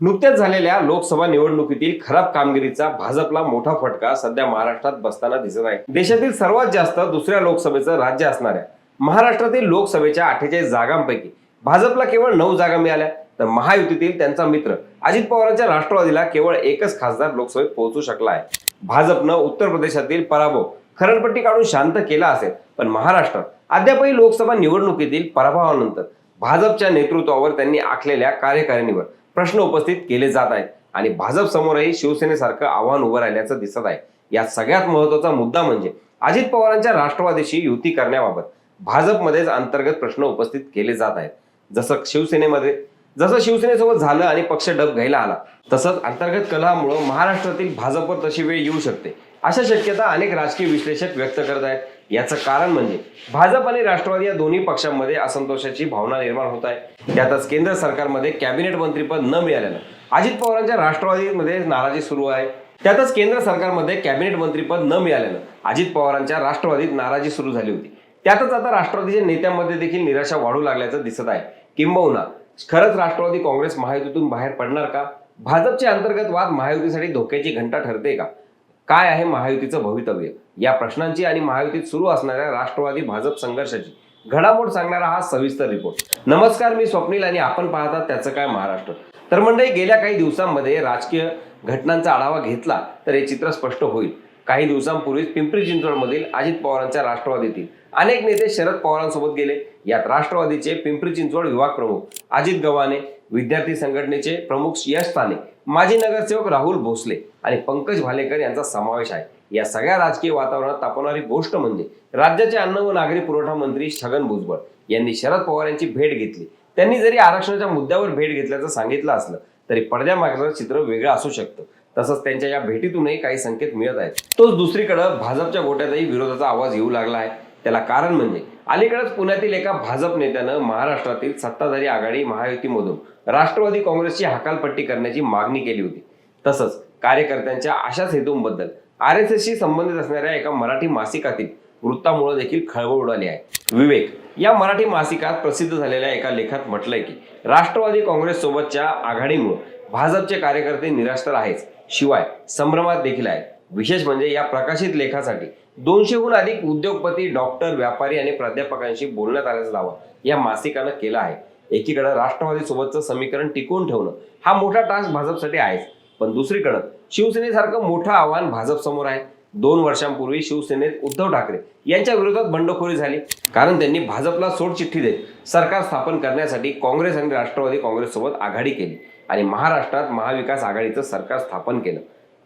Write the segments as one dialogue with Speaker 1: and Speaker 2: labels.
Speaker 1: नुकत्याच झालेल्या लोकसभा निवडणुकीतील खराब कामगिरीचा भाजपला मोठा फटका सध्या महाराष्ट्रात बसताना दिसत आहे. देशातील सर्वात जास्त दुसऱ्या लोकसभेचं राज्य असणाऱ्या महाराष्ट्रातील लोकसभेच्या अठ्ठेचाळीस जागांपैकी भाजपला केवळ नऊ जागा मिळाल्या. तर महायुतीतील त्यांचा मित्र अजित पवारांच्या राष्ट्रवादीला केवळ एकच खासदार लोकसभेत पोहोचू शकला आहे. भाजपनं उत्तर प्रदेशातील पराभव खरडपट्टी काढून शांत केला असेल पण महाराष्ट्रात अद्यापही लोकसभा निवडणुकीतील पराभवानंतर भाजपच्या नेतृत्वावर त्यांनी आखलेल्या कार्यकारिणीवर प्रश्न उपस्थित केले जात आहेत. आणि भाजप समोरही शिवसेनेसारखं आव्हान उभं राहिल्याचं दिसत आहे. यात सगळ्यात महत्त्वाचा मुद्दा म्हणजे अजित पवारांच्या राष्ट्रवादीशी युती करण्याबाबत भाजपमध्येच अंतर्गत प्रश्न उपस्थित केले जात आहेत. जसं शिवसेनेमध्ये जसं शिवसेनेसोबत झालं आणि पक्ष डब घ्यायला आला तसंच अंतर्गत कलहामुळं महाराष्ट्रातील भाजपवर तशी वेळ येऊ शकते. अशा शक्यता अनेक राजकीय विश्लेषक व्यक्त करत आहेत. याचं कारण म्हणजे भाजप आणि राष्ट्रवादी या दोन्ही पक्षांमध्ये असंतोषाची भावना निर्माण होत आहे. त्यातच केंद्र सरकारमध्ये कॅबिनेट मंत्रीपद न मिळाल्यानं अजित पवारांच्या राष्ट्रवादीमध्ये नाराजी सुरू आहे. त्यातच केंद्र सरकारमध्ये कॅबिनेट मंत्रीपद न मिळाल्यानं अजित पवारांच्या राष्ट्रवादीत नाराजी सुरू झाली होती. त्यातच आता राष्ट्रवादीच्या नेत्यांमध्ये देखील निराशा वाढू लागल्याचं दिसत आहे. किंबहुना खरंच राष्ट्रवादी काँग्रेस महायुतीतून बाहेर पडणार का? भाजपचे अंतर्गत वाद महायुतीसाठी धोक्याची घंटा ठरते का? काय आहे महायुतीचं भवितव्य? या प्रश्नांची आणि महायुतीत सुरू असणाऱ्या राष्ट्रवादी भाजप संघर्षाची घडामोड सांगणारा हा सविस्तर रिपोर्ट नमस्कार मी स्वप्नील आणि आपण पाहतात त्याचं काय महाराष्ट्र. तर मंडळी गेल्या काही दिवसांमध्ये राजकीय घटनांचा आढावा घेतला तर हे चित्र स्पष्ट होईल. काही दिवसांपूर्वीच पिंपरी चिंचवडमधील अजित पवारांच्या राष्ट्रवादीतील अनेक नेते शरद पवारांसोबत गेले. यात राष्ट्रवादीचे पिंपरी चिंचवड विभाग प्रमुख अजित गव्हाणे विद्यार्थी संघटनेचे प्रमुख यश ताने माजी नगरसेवक राहुल भोसले आणि पंकज भालेकर यांचा समावेश आहे. या सगळ्या राजकीय वातावरणात तापवणारी गोष्ट म्हणजे राज्याचे अन्न व नागरी पुरवठा मंत्री छगन भुजबळ यांनी शरद पवार यांची भेट घेतली. त्यांनी जरी आरक्षणाच्या मुद्द्यावर भेट घेतल्याचं सांगितलं असलं तरी पडद्यामागचं चित्र वेगळं असू शकतं. तसंच त्यांच्या या भेटीतूनही काही संकेत मिळत आहेत. तोच दुसरीकडं भाजपच्या गोट्यातही विरोधाचा आवाज येऊ लागला आहे. त्याला कारण म्हणजे अलीकडेच पुण्यातील एका भाजप नेत्यानं महाराष्ट्रातील सत्ताधारी आघाडी महायुतीमधून राष्ट्रवादी काँग्रेसची हकालपट्टी करण्याची मागणी केली होती. तसंच कार्यकर्त्यांच्या अशाच हेतूंबद्दल आर एस एसशी संबंधित असणाऱ्या एका मराठी मासिकातील वृत्तामुळे देखील खळबळ उडाली आहे. विवेक या मराठी मासिकात प्रसिद्ध झालेल्या एका लेखात म्हटलंय की राष्ट्रवादी काँग्रेस सोबतच्या आघाडीमुळे भाजपचे कार्यकर्ते निराश तर आहेच. शिवाय संभ्रमात देखील आहेत. विशेष म्हणजे या प्रकाशित लेखासाठी दोनशेहून अधिक उद्योगपती डॉक्टर व्यापारी आणि प्राध्यापकांशी बोलण्यात आल्याचा दावा या मासिकानं केला आहे. एकीकडे राष्ट्रवादी सोबतचं समीकरण टिकवून ठेवणं हा मोठा टास्क भाजपसाठी आहेच. पण दुसरीकडं शिवसेनेसारखं मोठं आव्हान भाजप समोर आहे. दोन वर्षांपूर्वी शिवसेनेत उद्धव ठाकरे यांच्या विरोधात बंडखोरी झाली. कारण त्यांनी भाजपला सोडचिठ्ठी देत सरकार स्थापन करण्यासाठी काँग्रेस आणि राष्ट्रवादी काँग्रेससोबत आघाडी केली आणि महाराष्ट्रात महाविकास आघाडीचं सरकार स्थापन केलं.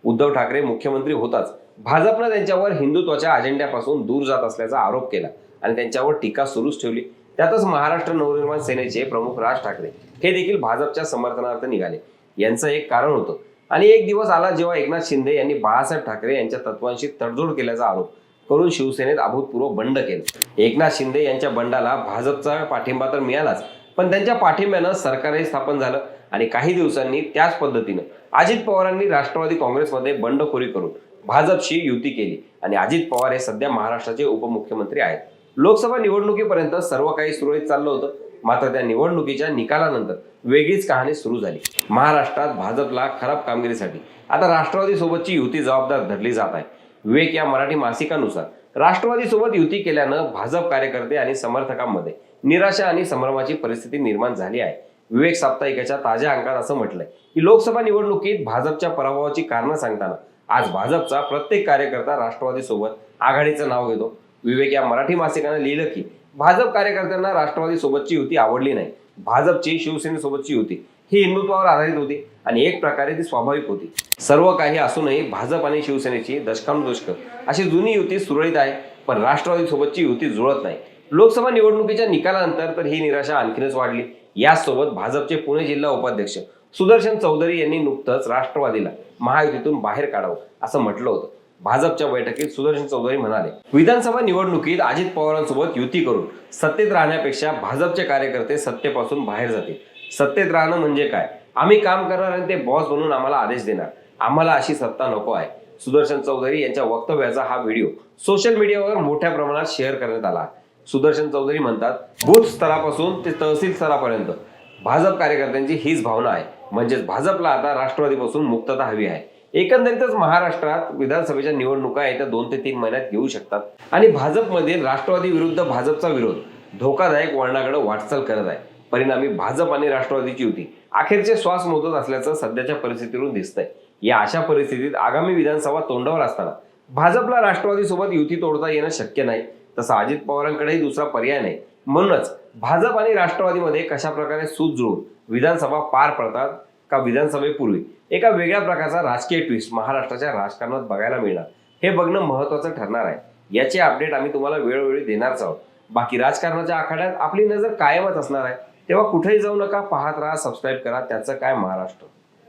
Speaker 1: उद्धव ठाकरे मुख्यमंत्री होताच. भाजपनं त्यांच्यावर हिंदुत्वाच्या अजेंड्यापासून दूर जात असल्याचा आरोप केला आणि त्यांच्यावर टीका सुरूच ठेवली. त्यातच महाराष्ट्र नवनिर्माण सेनेचे प्रमुख राज ठाकरे हे देखील भाजपच्या समर्थनार्थ निघाले. यांचं एक कारण होतं. आणि एक दिवस आला जेव्हा एकनाथ शिंदे यांनी बाळासाहेब ठाकरे यांच्या तत्वांशी तडजोड केल्याचा आरोप करून शिवसेनेत अभूतपूर्व बंड केलं. एकनाथ शिंदे यांच्या बंडाला भाजपचा पाठिंबा तर मिळालाच पण त्यांच्या पाठिंब्यानं सरकारही स्थापन झालं आणि काही दिवसांनी त्याच पद्धतीनं अजित पवारांनी राष्ट्रवादी काँग्रेसमध्ये बंडखोरी करून भाजपशी युती केली. आणि अजित पवार हे सध्या महाराष्ट्राचे उपमुख्यमंत्री आहेत. लोकसभा निवडणुकीपर्यंत सर्व काही सुरळीत चाललं होतं. मात्र त्या निवडणुकीच्या निकालानंतर वेगळीच कहाणी सुरू झाली. महाराष्ट्रात भाजपला खराब कामगिरीसाठी आता राष्ट्रवादी सोबतची युती जबाबदार धरली जात आहे. विवेक या मराठी मासिकानुसार राष्ट्रवादी सोबत युती केल्यानं भाजप कार्यकर्ते आणि समर्थकांमध्ये निराशा आणि संभ्रमाची परिस्थिती निर्माण झाली आहे. विवेक साप्ताहिकाच्या ताज्या अंकात असं म्हटलंय की लोकसभा निवडणुकीत भाजपच्या पराभवाची कारणं सांगताना आज भाजपचा प्रत्येक कार्यकर्ता राष्ट्रवादी सोबत आघाडीचं नाव घेतो. विवेक या मराठी मासिकानं लिहिलं की भाजप कार्यकर्त्यांना राष्ट्रवादी सोबतची युती आवडली नाही. भाजपची शिवसेनेसोबतची युती ही हिंदुत्वावर आधारित होती आणि एक प्रकारे ती स्वाभाविक होती. सर्व काही असूनही भाजप आणि शिवसेनेची दशकानुदशक अशी जुनी युती सुरळीत आहे पण राष्ट्रवादी सोबतची युती जुळत नाही. लोकसभा निवडणुकीच्या निकालानंतर तर ही निराशा आणखीनच वाढली. यासोबत भाजपचे पुणे जिल्हा उपाध्यक्ष सुदर्शन चौधरी यांनी नुकतंच राष्ट्रवादीला महायुतीतून बाहेर काढावं असं म्हटलं होतं. भाजपच्या बैठकीत सुदर्शन चौधरी म्हणाले विधानसभा निवडणुकीत अजित पवारांसोबत युती करून सत्तेत राहण्यापेक्षा भाजपचे कार्यकर्ते सत्तेपासून बाहेर जातील. सत्तेत राहणं म्हणजे काय? आम्ही काम करणार आणि ते बॉस बनून आम्हाला आदेश देणार. आम्हाला अशी सत्ता नको आहे. सुदर्शन चौधरी यांच्या वक्तव्याचा हा व्हिडिओ सोशल मीडियावर मोठ्या प्रमाणात शेअर करण्यात आला सुदर्शन चौधरी म्हणतात बूथ स्तरापासून ते तहसील स्तरापर्यंत भाजप कार्यकर्त्यांची हीच भावना आहे. म्हणजेच भाजपला आता राष्ट्रवादीपासून मुक्तता हवी आहे. एकंदरीतच महाराष्ट्रात विधानसभेच्या निवडणुका येत्या दोन ते तीन महिन्यात घेऊ शकतात. आणि भाजपमधील राष्ट्रवादी विरुद्ध भाजपचा विरोध धोकादायक वळणाकडे वाटचाल करत आहे. परिणामी भाजप आणि राष्ट्रवादीची युती अखेरचे श्वास मोजत असल्याचं सध्याच्या परिस्थितीवरून दिसतंय. या अशा परिस्थितीत आगामी विधानसभा तोंडावर असताना भाजपला राष्ट्रवादीसोबत युती तोडता येणं शक्य नाही. तसं अजित पवारांकडेही दुसरा पर्याय नाही. म्हणूनच भाजप आणि राष्ट्रवादीमध्ये कशा प्रकारे सूत जुळून विधानसभा पार पडतात का विधानसभेपूर्वी? एका वेगळ्या प्रकारचा राजकीय ट्विस्ट महाराष्ट्राच्या राजकारणात बघायला मिळणार. हे बघणं महत्वाचं ठरणार आहे. याचे अपडेट आम्ही तुम्हाला वेळोवेळी देणारच आहोत. बाकी राजकारणाच्या आखाड्यात आपली नजर कायमच असणार आहे. तेव्हा कुठेही जाऊ नका पाहत राहा सबस्क्राईब करा. त्याचं काय महाराष्ट्र?